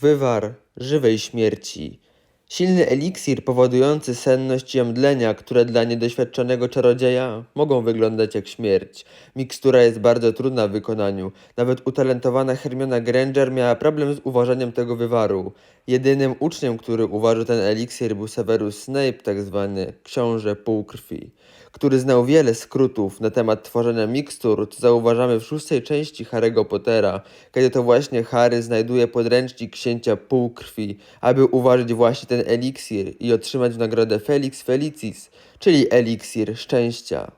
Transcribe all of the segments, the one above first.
Wywar żywej śmierci. Silny eliksir powodujący senność i omdlenia, które dla niedoświadczonego czarodzieja mogą wyglądać jak śmierć. Mikstura jest bardzo trudna w wykonaniu. Nawet utalentowana Hermiona Granger miała problem z uważaniem tego wywaru. Jedynym uczniem, który uważał ten eliksir był Severus Snape, tak zwany książę półkrwi, który znał wiele skrótów na temat tworzenia mikstur, co zauważamy w szóstej części Harry'ego Pottera, kiedy to właśnie Harry znajduje podręcznik księcia półkrwi, aby uważać właśnie ten eliksir i otrzymać nagrodę Felix Felicis, czyli eliksir szczęścia.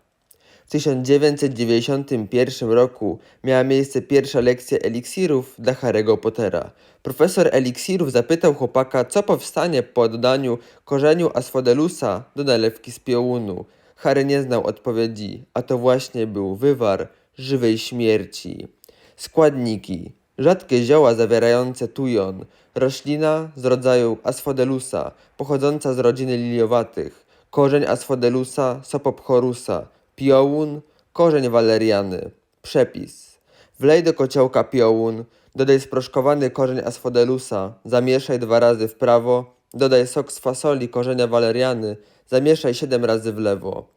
W 1991 roku miała miejsce pierwsza lekcja eliksirów dla Harry'ego Pottera. Profesor eliksirów zapytał chłopaka, co powstanie po dodaniu korzeniu Asphodelusa do nalewki z piołunu. Harry nie znał odpowiedzi, a to właśnie był wywar żywej śmierci. Składniki. Rzadkie zioła zawierające tujon. Roślina z rodzaju Asphodelusa, pochodząca z rodziny liliowatych. Korzeń Asphodelusa sopophorusa. Piołun, korzeń waleriany. Przepis. Wlej do kociołka piołun, dodaj sproszkowany korzeń Asphodelusa, zamieszaj dwa razy w prawo, dodaj sok z fasoli korzenia waleriany, zamieszaj siedem razy w lewo.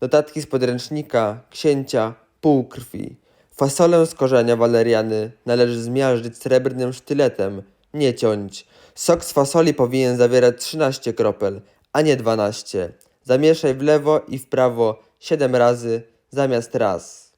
Notatki z podręcznika księcia półkrwi. Fasolę z korzenia waleriany należy zmiażdżyć srebrnym sztyletem, nie ciąć. Sok z fasoli powinien zawierać 13 kropel, a nie 12. Zamieszaj w lewo i w prawo 7 razy zamiast raz.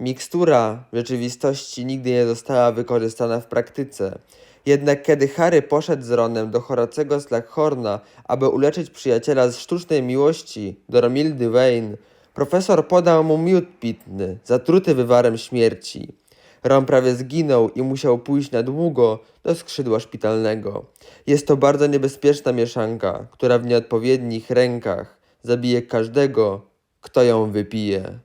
Mikstura w rzeczywistości nigdy nie została wykorzystana w praktyce. Jednak kiedy Harry poszedł z Ronem do Horacego Slughorna, aby uleczyć przyjaciela z sztucznej miłości do Romildy Wayne, profesor podał mu miód pitny, zatruty wywarem śmierci. Ron prawie zginął i musiał pójść na długo do skrzydła szpitalnego. Jest to bardzo niebezpieczna mieszanka, która w nieodpowiednich rękach zabije każdego, kto ją wypije.